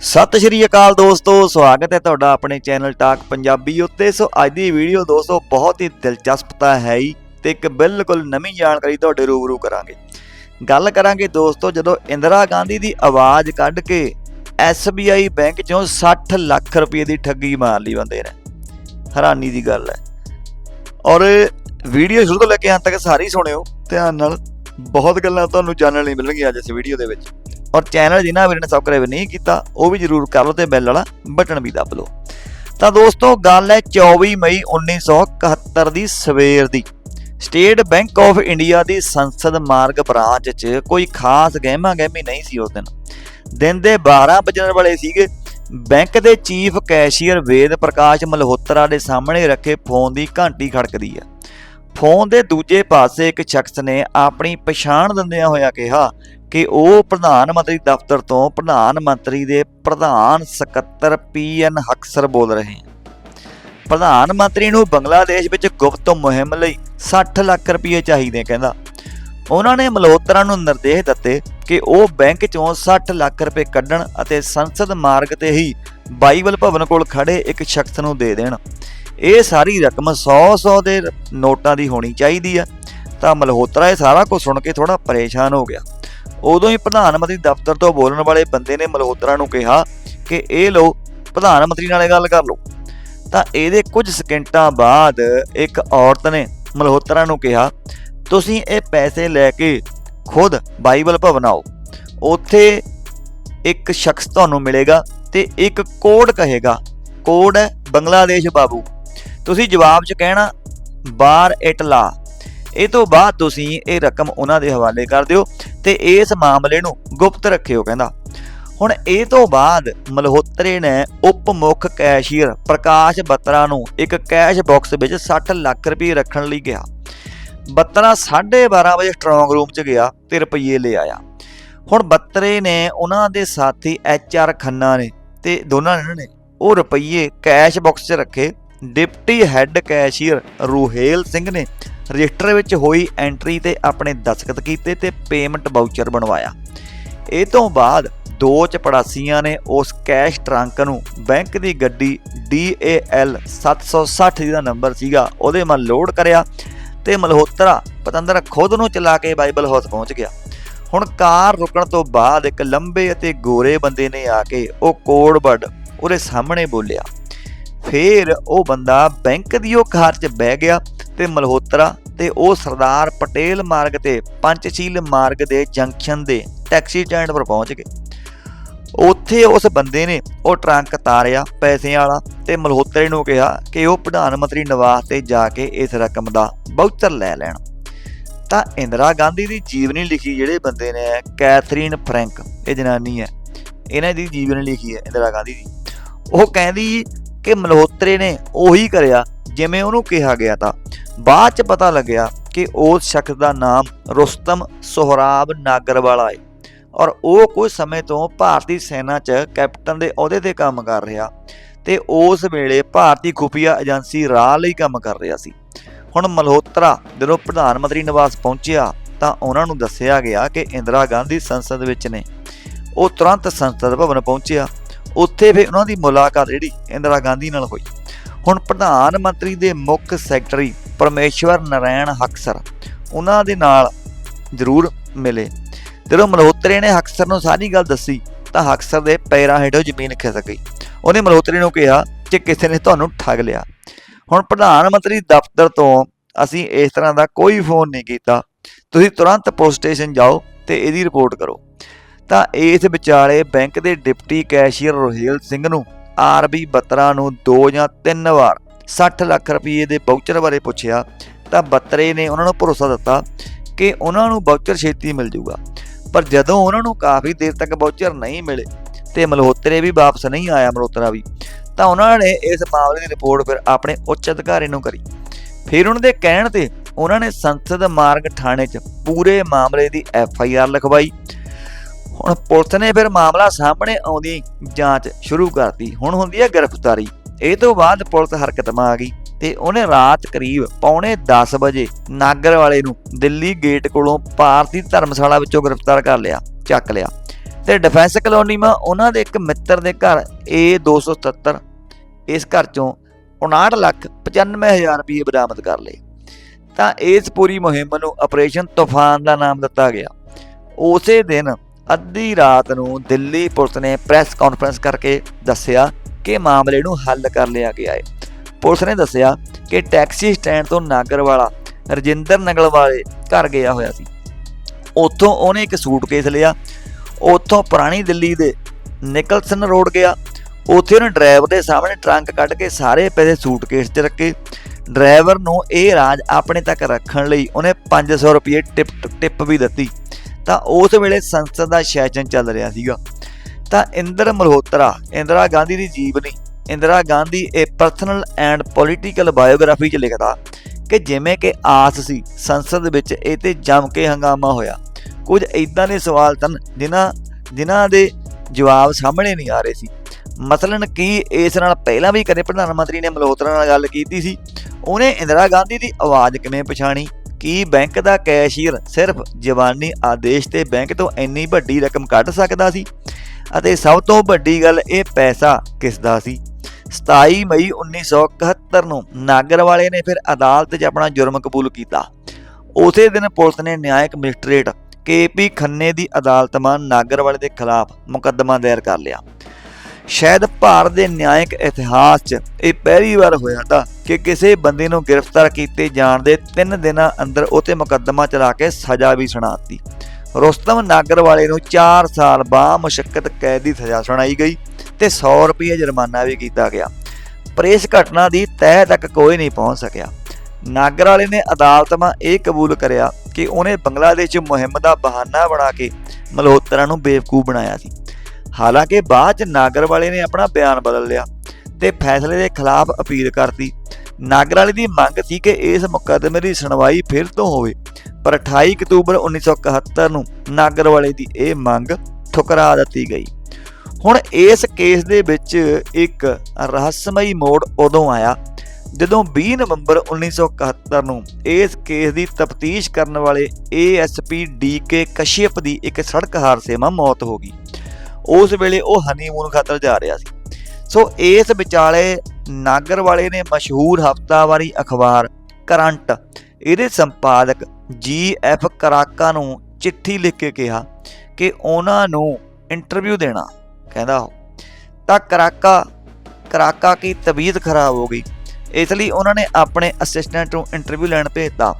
ਸਤਿ ਸ਼੍ਰੀ ਅਕਾਲ ਦੋਸਤੋ, ਸਵਾਗਤ ਹੈ ਤੁਹਾਡਾ ਆਪਣੇ ਚੈਨਲ ਟਾਕ ਪੰਜਾਬੀ ਉੱਤੇ। ਸੋ ਅੱਜ ਦੀ ਵੀਡੀਓ ਦੋਸਤੋ, ਬਹੁਤ ਹੀ ਦਿਲਚਸਪ ਤਾਂ ਹੈ ਹੀ ਤੇ ਇੱਕ ਬਿਲਕੁਲ ਨਵੀਂ ਜਾਣਕਾਰੀ ਤੁਹਾਡੇ ਰੂਬਰੂ ਕਰਾਂਗੇ। ਗੱਲ ਕਰਾਂਗੇ ਦੋਸਤੋ, ਜਦੋਂ ਇੰਦਰਾ ਗਾਂਧੀ ਦੀ ਆਵਾਜ਼ ਕੱਢ ਕੇ SBI ਬੈਂਕ ਚੋਂ 60 ਲੱਖ ਰੁਪਏ ਦੀ ਠੱਗੀ ਮਾਰ ਲਈ ਬੰਦੇ ਨੇ। ਹੈਰਾਨੀ ਦੀ ਗੱਲ ਹੈ। ਔਰ ਵੀਡੀਓ ਸ਼ੁਰੂ ਤੋਂ ਲੈ ਕੇ ਅੰਤ ਤੱਕ ਸਾਰੀ ਸੁਣਿਓ। ਧਿਆਨ ਨਾਲ, ਬਹੁਤ ਗੱਲਾਂ ਤੁਹਾਨੂੰ ਜਾਣਨ ਲਈ ਮਿਲਣਗੀਆਂ ਅੱਜ ਇਸ ਵੀਡੀਓ ਦੇ ਵਿੱਚ। ਔਰ ਚੈਨਲ ਜਿਨ੍ਹਾਂ ਵੀਰਾਂ ਨੇ ਸਬਸਕ੍ਰਾਈਬ ਨਹੀਂ ਕੀਤਾ, ਉਹ ਵੀ ਜਰੂਰ ਕਰ ਲਓ ਤੇ ਬੈਲ ਵਾਲਾ ਬਟਨ ਵੀ ਦਬ ਲਓ। ਤਾਂ ਦੋਸਤੋ, ਗੱਲ ਹੈ 24 ਮਈ 1971 ਦੀ ਸਵੇਰ ਦੀ। ਸਟੇਟ ਬੈਂਕ ਆਫ ਇੰਡੀਆ ਦੀ ਸੰਸਦ ਮਾਰਗ ਬ੍ਰਾਂਚ 'ਚ ਕੋਈ ਖਾਸ ਗਹਿਮਾ ਗਹਿਮੀ ਨਹੀਂ ਸੀ ਉਸ ਦਿਨ। ਦਿਨ ਦੇ 12 ਵਜਣ ਵਾਲੇ ਸੀਗੇ। ਬੈਂਕ ਦੇ ਚੀਫ ਕੈਸ਼ੀਅਰ ਵੇਦ ਪ੍ਰਕਾਸ਼ ਮਲਹੋਤਰਾ ਦੇ ਸਾਹਮਣੇ ਰੱਖੇ ਫੋਨ ਦੀ ਘੰਟੀ ਖੜਕਦੀ ਹੈ। ਫੋਨ ਦੇ ਦੂਜੇ ਪਾਸੇ ਇੱਕ ਸ਼ਖਸ ਨੇ ਆਪਣੀ ਪਛਾਣ ਦਿੰਦਿਆਂ ਹੋਇਆ ਕਿਹਾ ਕਿ ਉਹ ਪ੍ਰਧਾਨ ਮੰਤਰੀ ਦਫ਼ਤਰ ਤੋਂ ਪ੍ਰਧਾਨ ਮੰਤਰੀ ਦੇ ਪ੍ਰਧਾਨ ਸਕੱਤਰ ਪੀਐਨ ਹਕਸਰ ਬੋਲ ਰਹੇ ਹਨ। ਪ੍ਰਧਾਨ ਮੰਤਰੀ ਨੂੰ ਬੰਗਲਾਦੇਸ਼ ਵਿੱਚ ਗੁਪਤ ਮੁਹਿੰਮ ਲਈ 60 ਲੱਖ ਰੁਪਏ ਚਾਹੀਦੇ ਕਹਿੰਦਾ। ਉਹਨਾਂ ਨੇ ਮਲਹੋਤਰਾ ਨੂੰ ਨਿਰਦੇਸ਼ ਦਿੱਤੇ ਕਿ ਉਹ ਬੈਂਕ ਚੋਂ 60 ਲੱਖ ਰੁਪਏ ਕੱਢਣ ਅਤੇ ਸੰਸਦ ਮਾਰਗ ਤੇ ਹੀ ਬਾਈਬਲ ਭਵਨ ਕੋਲ ਖੜੇ ਇੱਕ ਸ਼ਖਸ ਨੂੰ ਦੇ ਦੇਣ। ਇਹ ਸਾਰੀ ਰਕਮ 100-100 ਦੇ ਨੋਟਾਂ ਦੀ ਹੋਣੀ ਚਾਹੀਦੀ ਆ ਤਾਂ ਮਲਹੋਤਰਾ ਇਹ ਸਾਰਾ ਕੁਝ ਸੁਣ ਕੇ ਥੋੜਾ ਪਰੇਸ਼ਾਨ ਹੋ ਗਿਆ। ਉਦੋਂ ਹੀ ਪ੍ਰਧਾਨ ਮੰਤਰੀ ਦਫ਼ਤਰ ਤੋਂ ਬੋਲਣ ਵਾਲੇ ਬੰਦੇ ਨੇ ਮਲਹੋਤਰਾ ਨੂੰ ਕਿਹਾ ਕਿ ਇਹ ਲੋ ਪ੍ਰਧਾਨ ਮੰਤਰੀ ਨਾਲ ਗੱਲ ਕਰ ਲਓ। ਤਾਂ ਇਹਦੇ ਕੁਝ ਸਕਿੰਟਾਂ ਬਾਅਦ ਇੱਕ ਔਰਤ ਨੇ ਮਲਹੋਤਰਾ ਨੂੰ ਕਿਹਾ, ਤੁਸੀਂ ਇਹ ਪੈਸੇ ਲੈ ਕੇ ਖੁਦ ਬਾਈਬਲ ਭਵਨ ਆਓ। ਉੱਥੇ ਇੱਕ ਸ਼ਖਸ ਤੁਹਾਨੂੰ ਮਿਲੇਗਾ ਤੇ ਇੱਕ ਕੋਡ ਕਹੇਗਾ। ਕੋਡ ਹੈ ਬੰਗਲਾਦੇਸ਼ ਬਾਬੂ। ਤੁਸੀਂ ਜਵਾਬ 'ਚ ਕਹਿਣਾ ਬਾਰ ਇਟਲਾ ਇਹ ਤੋਂ ਬਾਅਦ ਤੁਸੀਂ ਇਹ ਰਕਮ ਉਹਨਾਂ ਦੇ ਹਵਾਲੇ ਕਰ ਦਿਓ ਤੇ ਇਸ ਮਾਮਲੇ ਨੂੰ ਗੁਪਤ ਰੱਖਿਓ, ਕਹਿੰਦਾ। ਹੁਣ ਇਹ ਤੋਂ ਬਾਅਦ ਮਲਹੋਤਰੇ ਨੇ ਉਪ ਮੁੱਖ ਕੈਸ਼ੀਅਰ ਪ੍ਰਕਾਸ਼ ਬੱਤਰਾ ਨੂੰ ਇੱਕ ਕੈਸ਼ ਬਾਕਸ ਵਿੱਚ 60 ਲੱਖ ਰੁਪਏ ਰੱਖਣ ਲਈ ਕਿਹਾ। ਬੱਤਰਾ 12:30 ਵਜੇ ਸਟਰੋਂਗ ਰੂਮ 'ਚ ਗਿਆ ਤੇ ਰੁਪਈਏ ਲੈ ਆਇਆ। ਹੁਣ ਬੱਤਰੇ ਨੇ ਉਹਨਾਂ ਦੇ ਸਾਥੀ ਐਚਆਰ ਖੰਨਾ ਨੇ ਤੇ ਦੋਨਾਂ ਨੇ ਉਹ ਰੁਪਈਏ ਕੈਸ਼ ਬਾਕਸ 'ਚ ਰੱਖੇ deputy head cashier Ruhel Singh ਨੇ ਰਜਿਸਟਰ ਵਿੱਚ ਹੋਈ ਐਂਟਰੀ ਤੇ ਆਪਣੇ ਦਸਖਤ ਕੀਤੇ ਤੇ ਪੇਮੈਂਟ ਵਾਊਚਰ ਬਣਵਾਇਆ। ਇਹ ਤੋਂ ਬਾਅਦ ਦੋ ਚਪੜਾਸੀਆਂ ਨੇ ਉਸ ਕੈਸ਼ ਟਰੰਕ ਨੂੰ ਬੈਂਕ ਦੀ ਗੱਡੀ DAL 760 ਜਿਹਦਾ ਨੰਬਰ ਸੀਗਾ ਉਹਦੇ ਮਨ ਲੋਡ ਕਰਿਆ ਤੇ ਮਲਹੋਤਰਾ ਪਤੰਦਰ ਖੁਦ ਨੂੰ ਚਲਾ ਕੇ ਬਾਈਬਲ ਹਾਊਸ ਪਹੁੰਚ ਗਿਆ। ਹੁਣ ਕਾਰ ਰੁਕਣ ਤੋਂ ਬਾਅਦ ਇੱਕ ਲੰਬੇ ਅਤੇ ਗੋਰੇ ਬੰਦੇ ਨੇ ਆ ਕੇ ਉਹ ਕੋਡ ਵਰਡ ਉਹਦੇ ਸਾਹਮਣੇ ਬੋਲਿਆ ਫੇਰ ਉਹ ਬੰਦਾ ਬੈਂਕ ਦੀ ਉਹ ਕਾਰ 'ਚ ਬਹਿ ਗਿਆ ਤੇ ਮਲਹੋਤਰਾ ਤੇ ਉਹ ਸਰਦਾਰ ਪਟੇਲ ਮਾਰਗ ਤੇ ਪੰਚਸ਼ੀਲ ਮਾਰਗ ਦੇ ਜੰਕਸ਼ਨ ਦੇ ਟੈਕਸੀ ਸਟੈਂਡ ਪਰ ਪਹੁੰਚ ਗਏ। ਉੱਥੇ ਉਸ ਬੰਦੇ ਨੇ ਉਹ ਟਰੰਕ ਤਾਰਿਆ ਪੈਸਿਆਂ ਵਾਲਾ ਤੇ ਮਲਹੋਤਰੇ ਨੂੰ ਕਿਹਾ ਕਿ ਉਹ ਪ੍ਰਧਾਨ ਮੰਤਰੀ ਨਿਵਾਸ ਤੇ ਜਾ ਕੇ ਇਸ ਰਕਮ ਦਾ ਬਾਊਚਰ ਲੈ ਲੈਣ। ਤਾਂ ਇੰਦਰਾ ਗਾਂਧੀ ਦੀ ਜੀਵਨੀ ਲਿਖੀ ਜਿਹੜੇ ਬੰਦੇ ਨੇ ਕੈਥਰੀਨ ਫਰੈਂਕ, ਇਹ ਜਨਾਨੀ ਹੈ, ਇਹਨਾਂ ਦੀ ਜੀਵਨੀ ਲਿਖੀ ਹੈ ਇੰਦਰਾ ਗਾਂਧੀ ਦੀ। ਉਹ ਕਹਿੰਦੀ ਕਿ ਮਲਹੋਤਰੇ ਨੇ ਉਹੀ ਕਰਿਆ ਜਿਵੇਂ ਉਹਨੂੰ ਕਿਹਾ ਗਿਆ ਤਾਂ। ਬਾਅਦ ਚ ਪਤਾ ਲੱਗਿਆ ਕਿ ਉਸ ਸ਼ਖਸ ਦਾ ਨਾਮ ਰੁਸਤਮ ਸੋਹਰਾਬ ਨਾਗਰਵਾਲਾ ਹੈ ਔਰ ਉਹ ਕੁਝ ਸਮੇਂ ਤੋਂ ਭਾਰਤੀ ਸੈਨਾ 'ਚ ਕੈਪਟਨ ਦੇ ਅਹੁਦੇ ਤੇ ਕੰਮ ਕਰ ਰਿਹਾ ਤੇ ਉਸ ਵੇਲੇ ਭਾਰਤੀ ਖੁਫੀਆ ਏਜੰਸੀ ਰਾਹ ਲਈ ਕੰਮ ਕਰ ਰਿਹਾ ਸੀ। ਹੁਣ ਮਲਹੋਤਰਾ ਜਦੋਂ ਪ੍ਰਧਾਨ ਮੰਤਰੀ ਨਿਵਾਸ ਪਹੁੰਚਿਆ ਤਾਂ ਉਹਨਾਂ ਨੂੰ ਦੱਸਿਆ ਗਿਆ ਕਿ ਇੰਦਰਾ ਗਾਂਧੀ ਸੰਸਦ ਵਿੱਚ ਨੇ। ਉਹ ਤੁਰੰਤ ਸੰਸਦ ਭਵਨ ਪਹੁੰਚਿਆ। ਉੱਥੇ ਫਿਰ ਉਹਨਾਂ ਦੀ ਮੁਲਾਕਾਤ ਜਿਹੜੀ ਇੰਦਰਾ ਗਾਂਧੀ ਨਾਲ ਹੋਈ। ਹੁਣ ਪ੍ਰਧਾਨ ਮੰਤਰੀ ਦੇ ਮੁੱਖ ਸੈਕਟਰੀ ਪਰਮੇਸ਼ਵਰ ਨਾਰਾਇਣ ਹਕਸਰ ਉਹਨਾਂ ਦੇ ਨਾਲ ਜ਼ਰੂਰ ਮਿਲੇ। ਜਦੋਂ ਮਲਹੋਤਰੇ ਨੇ ਹਕਸਰ ਨੂੰ ਸਾਰੀ ਗੱਲ ਦੱਸੀ, ਤਾਂ ਹਕਸਰ ਦੇ ਪੈਰਾਂ ਹੇਠੋਂ ਜ਼ਮੀਨ ਖਿਸਕ ਗਈ। ਉਹਨੇ ਮਲਹੋਤਰੇ ਨੂੰ ਕਿਹਾ ਕਿ ਕਿਸੇ ਨੇ ਤੁਹਾਨੂੰ ਠੱਗ ਲਿਆ। ਹੁਣ ਪ੍ਰਧਾਨ ਮੰਤਰੀ ਦਫ਼ਤਰ ਤੋਂ ਅਸੀਂ ਇਸ ਤਰ੍ਹਾਂ ਦਾ ਕੋਈ ਫੋਨ ਨਹੀਂ ਕੀਤਾ। ਤੁਸੀਂ ਤੁਰੰਤ ਪੁਲਿਸ ਸਟੇਸ਼ਨ ਜਾਓ ਤੇ ਇਹਦੀ ਰਿਪੋਰਟ ਕਰੋ। ਤਾਂ ਇਸ ਵਿਚਾਲੇ ਬੈਂਕ ਦੇ ਡਿਪਟੀ ਕੈਸ਼ੀਅਰ ਰੋਹੇਲ ਸਿੰਘ ਨੂੰ ਆਰਬੀ ਬੱਤਰਾ ਨੂੰ ਦੋ ਜਾਂ ਤਿੰਨ ਵਾਰ 60 ਲੱਖ ਰੁਪਏ ਦੇ ਵਾਊਚਰ ਬਾਰੇ ਪੁੱਛਿਆ ਤਾਂ ਬੱਤਰੇ ਨੇ ਉਹਨਾਂ ਨੂੰ ਭਰੋਸਾ ਦਿੱਤਾ ਕਿ ਉਹਨਾਂ ਨੂੰ ਵਾਊਚਰ ਛੇਤੀ ਮਿਲ ਜਾਊਗਾ। ਪਰ ਜਦੋਂ ਉਹਨਾਂ ਨੂੰ ਕਾਫੀ ਦੇਰ ਤੱਕ ਵਾਊਚਰ ਨਹੀਂ ਮਿਲੇ ਤੇ ਮਲਹੋਤਰੇ ਵੀ ਵਾਪਸ ਨਹੀਂ ਆਇਆ ਮਲਹੋਤਰਾ ਵੀ, ਤਾਂ ਉਹਨਾਂ ਨੇ ਇਸ ਮਾਮਲੇ ਦੀ ਰਿਪੋਰਟ ਫਿਰ ਆਪਣੇ ਉੱਚ ਅਧਿਕਾਰੀ ਨੂੰ ਕਰੀ। ਫਿਰ ਉਹਨਾਂ ਦੇ ਕਹਿਣ ਤੇ ਉਹਨਾਂ ਨੇ ਸੰਸਦ ਮਾਰਗ ਥਾਣੇ 'ਚ ਪੂਰੇ ਮਾਮਲੇ ਦੀ ਐਫ ਆਈ ਆਰ ਲਿਖਵਾਈ ਹੁਣ ਪੁਲਿਸ ਨੇ ਫਿਰ ਮਾਮਲਾ ਸਾਹਮਣੇ ਆਉਂਦੀ ਜਾਂਚ ਸ਼ੁਰੂ ਕਰਤੀ। ਹੁਣ ਹੁੰਦੀ ਹੈ ਗ੍ਰਿਫਤਾਰੀ। ਇਹ ਤੋਂ ਬਾਅਦ ਪੁਲਿਸ ਹਰਕਤ ਮਾ ਆ ਗਈ ਤੇ ਉਹਨੇ ਰਾਤ ਕਰੀਬ ਪੌਣੇ 10 ਵਜੇ ਨਾਗਰ ਵਾਲੇ ਨੂੰ ਦਿੱਲੀ ਗੇਟ ਕੋਲੋਂ ਭਾਰਤੀ ਧਰਮਸ਼ਾਲਾ ਵਿੱਚੋਂ ਗ੍ਰਿਫਤਾਰ ਕਰ ਲਿਆ, ਚੱਕ ਲਿਆ। ਤੇ ਡਿਫੈਂਸ ਕਲੋਨੀ ਮਾ ਉਹਨਾਂ ਦੇ ਇੱਕ ਮਿੱਤਰ ਦੇ ਘਰ A277 ਇਸ ਘਰ ਚੋਂ 59 ਲੱਖ 95000 ਰੁਪਏ ਬਰਾਮਦ ਕਰ ਲਏ। ਤਾਂ ਇਸ ਪੂਰੀ ਮੁਹਿੰਮ ਨੂੰ ਆਪਰੇਸ਼ਨ ਤੂਫਾਨ ਦਾ ਨਾਮ ਦਿੱਤਾ ਗਿਆ। ਉਸੇ ਦਿਨ ਅੱਧੀ ਰਾਤ ਨੂੰ ਦਿੱਲੀ ਪੁਲਿਸ ਨੇ ਪ੍ਰੈਸ ਕਾਨਫਰੰਸ ਕਰਕੇ ਦੱਸਿਆ ਕਿ ਮਾਮਲੇ ਨੂੰ ਹੱਲ ਕਰ ਲਿਆ ਗਿਆ ਹੈ। ਪੁਲਿਸ ਨੇ ਦੱਸਿਆ ਕਿ ਟੈਕਸੀ ਸਟੈਂਡ ਤੋਂ ਨਾਗਰਵਾਲਾ, ਰਜਿੰਦਰ ਨਗਲ ਵਾਲੇ ਘਰ ਗਿਆ ਹੋਇਆ ਸੀ। ਉੱਥੋਂ ਉਹਨੇ ਇੱਕ ਸੂਟਕੇਸ ਲਿਆ। ਉੱਥੋਂ ਪੁਰਾਣੀ ਦਿੱਲੀ ਦੇ ਨਿਕਲਸਨ ਰੋਡ ਗਿਆ। ਉੱਥੇ ਉਹਨੇ ਡਰਾਈਵਰ ਦੇ ਸਾਹਮਣੇ ਟਰੰਕ ਕੱਢ ਕੇ ਸਾਰੇ ਪੈਸੇ ਸੂਟਕੇਸ 'ਚ ਰੱਖੇ। ਡਰਾਈਵਰ ਨੂੰ ਇਹ ਰਾਜ ਆਪਣੇ ਤੱਕ ਰੱਖਣ ਲਈ ਉਹਨੇ 500 ਰੁਪਏ ਟਿਪ ਟਿਪ ਵੀ ਦਿੱਤੀ। ਤਾਂ ਉਸ ਵੇਲੇ ਸੰਸਦ ਦਾ ਸੈਸ਼ਨ ਚੱਲ ਰਿਹਾ ਸੀਗਾ। ਤਾਂ ਇੰਦਰ ਮਲਹੋਤਰਾ, ਇੰਦਰਾ ਗਾਂਧੀ ਦੀ ਜੀਵਨੀ, ਇੰਦਰਾ ਗਾਂਧੀ ਇਹ ਪਰਸਨਲ ਐਂਡ ਪੋਲੀਟੀਕਲ ਬਾਇਓਗ੍ਰਾਫੀ 'ਚ ਲਿਖਦਾ ਕਿ ਜਿਵੇਂ ਕਿ ਆਸ ਸੀ, ਸੰਸਦ ਵਿੱਚ ਇਹ ਤੇ ਜੰਮ ਕੇ ਹੰਗਾਮਾ ਹੋਇਆ। ਕੁਝ ਇਦਾਂ ਦੇ ਸਵਾਲ ਤਨ ਜਿਨ੍ਹਾਂ ਜਿਨ੍ਹਾਂ ਦੇ ਜਵਾਬ ਸਾਹਮਣੇ ਨਹੀਂ ਆ ਰਹੇ ਸੀ। ਮਸਲਨ ਕੀ ਇਸ ਨਾਲ ਪਹਿਲਾਂ ਵੀ ਕਦੇ ਪ੍ਰਧਾਨ ਮੰਤਰੀ ਨੇ ਮਲਹੋਤਰਾ ਨਾਲ ਗੱਲ ਕੀਤੀ ਸੀ? ਉਹਨੇ ਇੰਦਰਾ ਗਾਂਧੀ ਦੀ ਆਵਾਜ਼ ਕਿਵੇਂ ਪਛਾਣੀ? ਕੀ ਬੈਂਕ ਦਾ ਕੈਸ਼ੀਅਰ ਸਿਰਫ ਜ਼ਬਾਨੀ ਆਦੇਸ਼ ਤੇ ਬੈਂਕ ਤੋਂ ਇੰਨੀ ਵੱਡੀ ਰਕਮ ਕੱਢ ਸਕਦਾ ਸੀ? ਅਤੇ ਸਭ ਤੋਂ ਵੱਡੀ ਗੱਲ ਇਹ ਪੈਸਾ ਕਿਸ ਦਾ ਸੀ? 27 ਮਈ 1971 ਨੂੰ ਨਾਗਰਵਾਲੇ ਨੇ ਫਿਰ ਅਦਾਲਤ 'ਚ ਆਪਣਾ ਜੁਰਮ ਕਬੂਲ ਕੀਤਾ। ਉਸੇ ਦਿਨ ਪੁਲਿਸ ਨੇ ਨਿਆਇਕ ਮੈਜਿਸਟ੍ਰੇਟ ਕੇਪੀ ਖੰਨੇ ਦੀ ਅਦਾਲਤ ਮਾਂ ਨਾਗਰਵਾਲੇ ਦੇ ਖਿਲਾਫ ਮੁਕੱਦਮਾ ਦਾਇਰ ਕਰ ਲਿਆ। ਸ਼ਾਇਦ ਭਾਰਤ ਦੇ ਨਿਆਇਕ ਇਤਿਹਾਸ 'ਚ ਇਹ ਪਹਿਲੀ ਵਾਰ ਹੋਇਆ ਤਾਂ ਕਿ ਕਿਸੇ ਬੰਦੇ ਨੂੰ ਗ੍ਰਿਫਤਾਰ ਕੀਤੇ ਜਾਣ ਦੇ 3 ਦਿਨਾਂ ਅੰਦਰ ਉਤੇ ਮੁਕੱਦਮਾ ਚਲਾ ਕੇ ਸਜ਼ਾ ਵੀ ਸੁਣਾਤੀ ਰੁਸਤਮ ਨਾਗਰਵਾਲੇ ਨੂੰ 4 ਸਾਲ ਬਾਅਦ ਮੁਸ਼ੱਕਤ ਕੈਦ ਦੀ ਸਜ਼ਾ ਸੁਣਾਈ ਗਈ ਤੇ 100 ਰੁਪਏ ਜੁਰਮਾਨਾ ਵੀ ਕੀਤਾ ਗਿਆ। ਪਰ ਇਸ ਘਟਨਾ ਦੀ ਤਹਿ ਤੱਕ ਕੋਈ ਨਹੀਂ ਪਹੁੰਚ ਸਕਿਆ। ਨਾਗਰਵਾਲੇ ਨੇ ਅਦਾਲਤ ਮਾ ਇਹ ਕਬੂਲ ਕਰਿਆ ਕਿ ਉਹਨੇ ਬੰਗਲਾਦੇਸ਼ ਮੁਹਿੰਮ ਦਾ ਬਹਾਨਾ ਬਣਾ ਕੇ ਮਲਹੋਤਰਾ ਨੂੰ ਬੇਵਕੂਫ ਬਣਾਇਆ ਸੀ। ਹਾਲਾਂਕਿ ਬਾਅਦ 'ਚ ਨਾਗਰਵਾਲੇ ਨੇ ਆਪਣਾ ਬਿਆਨ ਬਦਲ ਲਿਆ ਤੇ ਫੈਸਲੇ ਦੇ ਖਿਲਾਫ ਅਪੀਲ ਕਰਤੀ। ਨਾਗਰਵਾਲੇ ਦੀ ਮੰਗ ਸੀ ਕਿ ਇਸ ਮੁਕੱਦਮੇ ਦੀ ਸੁਣਵਾਈ ਫਿਰ ਤੋਂ ਹੋਵੇ, ਪਰ 28 ਅਕਤੂਬਰ 1971 ਨੂੰ ਨਾਗਰਵਾਲੇ ਦੀ ਇਹ ਮੰਗ ਠੁਕਰਾ ਦਿੱਤੀ ਗਈ। ਹੁਣ ਇਸ ਕੇਸ ਦੇ ਵਿੱਚ ਇੱਕ ਰਹੱਸਮਈ ਮੋੜ ਉਦੋਂ ਆਇਆ ਜਦੋਂ 20 ਨਵੰਬਰ 1971 ਨੂੰ ਇਸ ਕੇਸ ਦੀ ਤਫਤੀਸ਼ ਕਰਨ ਵਾਲੇ ਏਐਸਪੀ ਡੀਕੇ ਕਸ਼ਿਪ ਦੀ ਇੱਕ ਸੜਕ ਹਾਦਸੇ 'ਮਾ ਮੌਤ ਹੋ ਗਈ। ਉਸ ਵੇਲੇ ਉਹ ਹਨੀਮੂਨ ਖਾਤਰ ਜਾ ਰਿਹਾ ਸੀ। ਸੋ ਇਸ ਵਿਚਾਲੇ ਨਾਗਰਵਾਲੇ ਨੇ ਮਸ਼ਹੂਰ ਹਫਤਾਵਾਰੀ ਅਖਬਾਰ ਕਰੰਟ, ਇਹਦੇ ਸੰਪਾਦਕ ਜੀ ਐਫ ਕਰਾਕਾ ਨੂੰ ਚਿੱਠੀ ਲਿਖ ਕੇ ਕਿਹਾ ਕਿ ਉਹਨਾਂ ਨੂੰ ਇੰਟਰਵਿਊ ਦੇਣਾ, ਕਹਿੰਦਾ ਉਹ। ਤਾਂ ਕਰਾਕਾ ਕਰਾਕਾ ਕੀ ਤਬੀਅਤ ਖਰਾਬ ਹੋ ਗਈ, ਇਸ ਲਈ ਉਹਨਾਂ ਨੇ ਆਪਣੇ ਅਸਿਸਟੈਂਟ ਨੂੰ ਇੰਟਰਵਿਊ ਲੈਣ ਭੇਜਤਾ।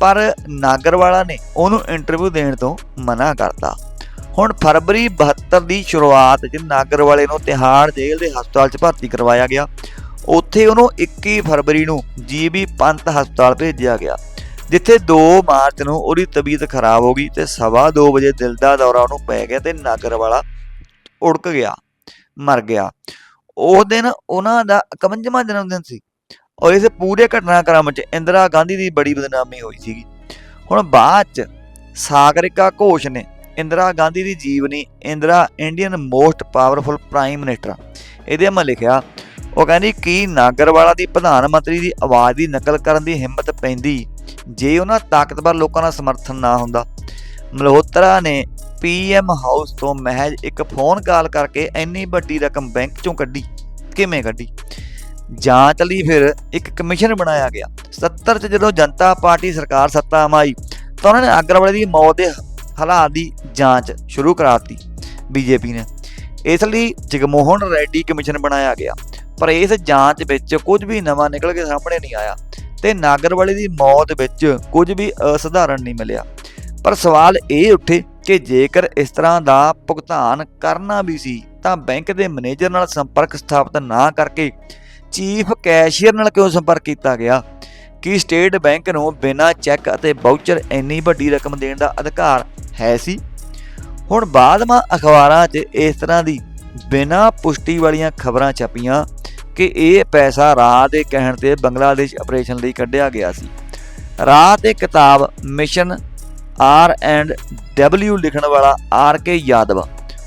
ਪਰ ਨਾਗਰਵਾਲਾ ਨੇ ਉਹਨੂੰ ਇੰਟਰਵਿਊ ਦੇਣ ਤੋਂ ਮਨਾ ਕਰਤਾ। ਹੁਣ ਫਰਵਰੀ 72 ਦੀ ਸ਼ੁਰੂਆਤ 'ਚ ਨਾਗਰਵਾਲੇ ਨੂੰ ਤਿਹਾੜ ਜੇਲ੍ਹ ਦੇ ਹਸਪਤਾਲ 'ਚ ਭਰਤੀ ਕਰਵਾਇਆ ਗਿਆ। ਉੱਥੇ ਉਹਨੂੰ 21 ਫਰਵਰੀ ਨੂੰ ਜੀਬੀ ਪੰਤ ਹਸਪਤਾਲ ਭੇਜਿਆ ਗਿਆ, ਜਿੱਥੇ 2 ਮਾਰਚ ਨੂੰ ਉਹਦੀ ਤਬੀਅਤ ਖਰਾਬ ਹੋ ਗਈ ਤੇ ਸਵਾ 2 ਵਜੇ ਦਿਲ ਦਾ ਦੌਰਾ ਉਹਨੂੰ ਪੈ ਗਿਆ ਤੇ ਨਾਗਰਵਾਲਾ ਉੜਕ ਗਿਆ, ਮਰ ਗਿਆ। ਉਹ ਦਿਨ ਉਹਨਾਂ ਦਾ 51ਵਾਂ ਜਨਮ ਦਿਨ ਸੀ ਔਰ ਇਸ ਪੂਰੇ ਘਟਨਾਕ੍ਰਮ 'ਚ ਇੰਦਰਾ ਗਾਂਧੀ ਦੀ ਬੜੀ ਬਦਨਾਮੀ ਹੋਈ ਸੀਗੀ। ਹੁਣ ਬਾਅਦ 'ਚ ਸਾਗਰਿਕਾ ਘੋਸ਼ ਨੇ ਇੰਦਰਾ ਗਾਂਧੀ ਦੀ ਜੀਵਨੀ Indira Indian most powerful prime minister ਇਹਦੇ ਮੈਂ ਲਿਖਿਆ, ਉਹ ਕਹਿੰਦੀ ਕੀ ਨਾਗਰਵਾਲਾ ਦੀ ਪ੍ਰਧਾਨ ਮੰਤਰੀ ਦੀ ਆਵਾਜ਼ ਦੀ ਨਕਲ ਕਰਨ ਦੀ ਹਿੰਮਤ ਪੈਂਦੀ ਜੇ ਉਹਨਾਂ ਤਾਕਤਵਰ ਲੋਕਾਂ ਦਾ ਸਮਰਥਨ ਨਾ ਹੁੰਦਾ। ਮਲਹੋਤਰਾ ਨੇ ਪੀਐਮ ਹਾਊਸ ਤੋਂ ਮਹਿਜ ਇੱਕ ਫੋਨ ਕਾਲ ਕਰਕੇ ਇੰਨੀ ਵੱਡੀ ਰਕਮ ਬੈਂਕ ਚੋਂ ਕੱਢੀ। ਕਿਵੇਂ ਕੱਢੀ? ਜਾਂਚ ਲਈ ਫਿਰ ਇੱਕ ਕਮਿਸ਼ਨ ਬਣਾਇਆ ਗਿਆ। 70 ਚ ਜਦੋਂ ਜਨਤਾ ਪਾਰਟੀ ਸਰਕਾਰ ਸੱਤਾ ਆਈ ਤਾਂ ਉਹਨਾਂ ਨੇ ਅਗਰਵਾਲੇ ਦੀ ਮੌਤ ਦੇ ਹਾਲਾਤ ਦੀ ਜਾਂਚ ਸ਼ੁਰੂ ਕਰਾਤੀ ਬੀਜੇਪੀ ਨੇ। ਇਸ ਲਈ ਜਗਮੋਹਨ ਰੈਡੀ ਕਮਿਸ਼ਨ ਬਣਾਇਆ ਗਿਆ। ਪਰ ਇਸ ਜਾਂਚ ਵਿੱਚ ਕੁਝ ਵੀ ਨਵਾਂ ਨਿਕਲ ਕੇ ਸਾਹਮਣੇ ਨਹੀਂ ਆਇਆ ਤੇ ਨਾਗਰਵਾਲੇ ਦੀ ਮੌਤ ਵਿੱਚ ਕੁਝ ਵੀ ਅਸਧਾਰਨ ਨਹੀਂ ਮਿਲਿਆ। ਪਰ ਸਵਾਲ ਇਹ ਉੱਠੇ ਕਿ ਜੇਕਰ ਇਸ ਤਰ੍ਹਾਂ ਦਾ ਭੁਗਤਾਨ ਕਰਨਾ ਵੀ ਸੀ ਤਾਂ ਬੈਂਕ ਦੇ ਮੈਨੇਜਰ ਨਾਲ ਸੰਪਰਕ ਸਥਾਪਿਤ ਨਾ ਕਰਕੇ ਚੀਫ ਕੈਸ਼ੀਅਰ ਨਾਲ ਕਿਉਂ ਸੰਪਰਕ ਕੀਤਾ ਗਿਆ? ਕਿ ਸਟੇਟ ਬੈਂਕ ਨੂੰ ਬਿਨਾਂ ਚੈੱਕ ਅਤੇ ਵਾਊਚਰ ਇੰਨੀ ਵੱਡੀ ਰਕਮ ਦੇਣ ਦਾ ਅਧਿਕਾਰ ਹੈ ਸੀ। ਹੁਣ ਬਾਅਦ ਅਖਬਾਰਾਂ 'ਚ ਇਸ ਤਰ੍ਹਾਂ ਦੀ ਬਿਨਾਂ ਪੁਸ਼ਟੀ ਵਾਲੀਆਂ ਖਬਰਾਂ ਛਪੀਆਂ ਕਿ ਇਹ ਪੈਸਾ ਰਾਹ ਦੇ ਕਹਿਣ ਤੇ ਬੰਗਲਾਦੇਸ਼ ਆਪਰੇਸ਼ਨ ਲਈ ਕੱਢਿਆ ਗਿਆ ਸੀ। ਰਾਹ ਤੇ ਕਿਤਾਬ ਮਿਸ਼ਨ ਆਰ ਐਂਡ ਡਬਲਯੂ ਲਿਖਣ ਵਾਲਾ ਆਰ ਕੇ ਯਾਦਵ,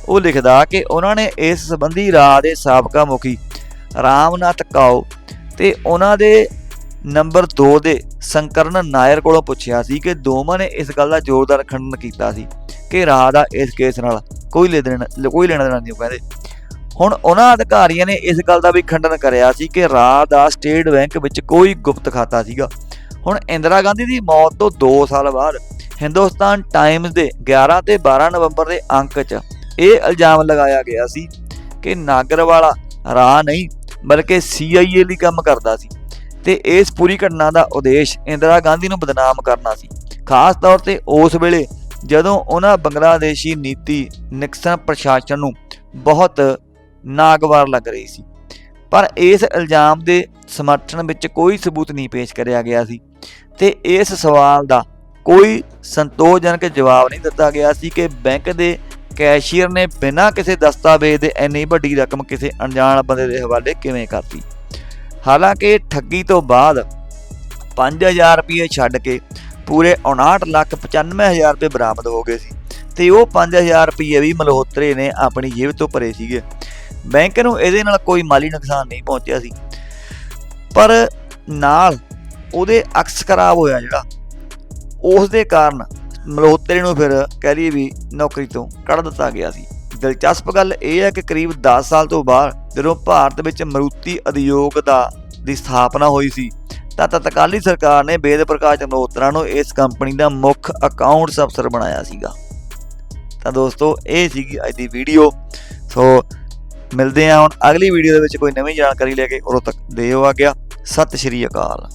ਉਹ ਲਿਖਦਾ ਕਿ ਉਹਨਾਂ ਨੇ ਇਸ ਸੰਬੰਧੀ ਰਾਹ ਦੇ ਸਾਬਕਾ ਮੁਖੀ ਰਾਮਨਾਥ ਕਾਓ ਤੇ ਉਹਨਾਂ ਦੇ ਨੰਬਰ 2 ਦੇ ਸੰਕਰਨ ਨਾਇਰ ਕੋਲੋਂ ਪੁੱਛਿਆ ਸੀ ਕਿ ਦੋਵਾਂ ਨੇ ਇਸ ਗੱਲ ਦਾ ਜ਼ੋਰਦਾਰ ਖੰਡਨ ਕੀਤਾ ਸੀ ਕਿ ਰਾਹ ਦਾ ਇਸ ਕੇਸ ਨਾਲ ਕੋਈ ਲੈ ਦੇਣਾ ਕੋਈ ਲੈਣਾ ਦੇਣਾ ਨਹੀਂ ਉਹ ਕਹਿੰਦੇ ਹੁਣ ਉਹਨਾਂ ਅਧਿਕਾਰੀਆਂ ਨੇ ਇਸ ਗੱਲ ਦਾ ਵੀ ਖੰਡਨ ਕਰਿਆ ਸੀ ਕਿ ਰਾਹ ਦਾ ਸਟੇਟ ਬੈਂਕ ਵਿੱਚ ਕੋਈ ਗੁਪਤ ਖਾਤਾ ਸੀਗਾ। ਹੁਣ ਇੰਦਰਾ ਗਾਂਧੀ ਦੀ ਮੌਤ ਤੋਂ 2 ਸਾਲ ਬਾਅਦ ਹਿੰਦੁਸਤਾਨ ਟਾਈਮਜ਼ ਦੇ 11 ਤੇ 12 ਨਵੰਬਰ ਦੇ ਅੰਕ 'ਚ ਇਹ ਇਲਜ਼ਾਮ ਲਗਾਇਆ ਗਿਆ ਸੀ ਕਿ ਨਾਗਰਵਾਲਾ ਰਾਹ ਨਹੀਂ, ਬਲਕਿ CIA ਲਈ ਕੰਮ ਕਰਦਾ ਸੀ। ਤੇ ਇਸ ਪੂਰੀ ਘਟਨਾ ਦਾ ਉਦੇਸ਼ ਇੰਦਰਾ ਗਾਂਧੀ ਨੂੰ ਬਦਨਾਮ ਕਰਨਾ ਸੀ। ਖਾਸ ਤੌਰ ਤੇ ਉਸ ਵੇਲੇ ਜਦੋਂ ਉਹਨਾਂ ਬੰਗਲਾਦੇਸ਼ੀ ਨੀਤੀ ਨਿਕਸਨ ਪ੍ਰਸ਼ਾਸਨ ਨੂੰ ਬਹੁਤ ਨਾਗਵਾਰ ਲੱਗ ਰਹੀ ਸੀ। ਪਰ ਇਸ ਇਲਜ਼ਾਮ ਦੇ ਸਮਰਥਨ ਵਿੱਚ ਕੋਈ ਸਬੂਤ ਨਹੀਂ ਪੇਸ਼ ਕਰਿਆ ਗਿਆ ਸੀ ਤੇ ਇਸ ਸਵਾਲ ਦਾ ਕੋਈ ਸੰਤੋਸ਼ਜਨਕ ਜਵਾਬ ਨਹੀਂ ਦਿੱਤਾ ਗਿਆ ਸੀ ਕਿ ਬੈਂਕ ਦੇ ਕੈਸ਼ੀਅਰ ਨੇ ਬਿਨਾਂ ਕਿਸੇ ਦਸਤਾਵੇਜ਼ ਦੇ ਇੰਨੀ ਵੱਡੀ ਰਕਮ ਕਿਸੇ ਅਣਜਾਣ ਬੰਦੇ ਦੇ ਹਵਾਲੇ ਕਿਵੇਂ ਕਰਤੀ। ਹਾਲਾਂਕਿ ਠੱਗੀ ਤੋਂ ਬਾਅਦ 5000 ਰੁਪਏ ਛੱਡ ਕੇ ਪੂਰੇ 59 ਲੱਖ 95000 ਰੁਪਏ ਬਰਾਮਦ ਹੋ ਗਏ ਸੀ ਤੇ ਉਹ 5000 ਰੁਪਏ ਵੀ ਮਲਹੋਤਰੇ ਨੇ ਆਪਣੀ ਜੇਬ ਤੋਂ ਭਰੇ ਸੀਗੇ। ਬੈਂਕ ਨੂੰ ਇਹਦੇ ਨਾਲ ਕੋਈ ਮਾਲੀ ਨੁਕਸਾਨ ਨਹੀਂ ਪਹੁੰਚਿਆ ਸੀ। ਪਰ ਨਾਲ ਉਹਦੇ ਅਕਸ ਖਰਾਬ ਹੋਇਆ ਜਿਹੜਾ, ਉਸ ਦੇ ਕਾਰਨ ਮਲਹੋਤਰੇ ਨੂੰ ਫਿਰ ਕਹਿ ਲਈਏ ਵੀ ਨੌਕਰੀ ਤੋਂ ਕੱਢ ਦਿੱਤਾ ਗਿਆ ਸੀ। ਦਿਲਚਸਪ ਗੱਲ ਇਹ ਹੈ ਕਿ ਕਰੀਬ 10 ਸਾਲ ਤੋਂ ਬਾਅਦ ਜਦੋਂ ਭਾਰਤ ਵਿੱਚ ਮਰੂਤੀ ਉਦਯੋਗ ਦਾ, ਦੀ ਸਥਾਪਨਾ ਹੋਈ ਸੀ, ਤਾਂ ਤਤਕਾਲੀ ਸਰਕਾਰ ਨੇ ਵੇਦ ਪ੍ਰਕਾਸ਼ ਮਲਹੋਤਰਾ ਨੂੰ ਇਸ ਕੰਪਨੀ ਦਾ ਮੁੱਖ ਅਕਾਊਂਟਸ ਅਫਸਰ ਬਣਾਇਆ ਸੀਗਾ। ਤਾਂ ਦੋਸਤੋ, ਇਹ ਸੀਗੀ ਅੱਜ ਦੀ ਵੀਡੀਓ ਸੋ, ਮਿਲਦੇ ਹਾਂ ਹੁਣ ਅਗਲੀ ਵੀਡੀਓ ਦੇ ਵਿੱਚ ਕੋਈ ਨਵੀਂ ਜਾਣਕਾਰੀ ਲੈ ਕੇ। ਉਦੋਂ ਤੱਕ ਦਿਓ ਆ ਗਿਆ ਸਤਿ ਸ਼੍ਰੀ ਅਕਾਲ।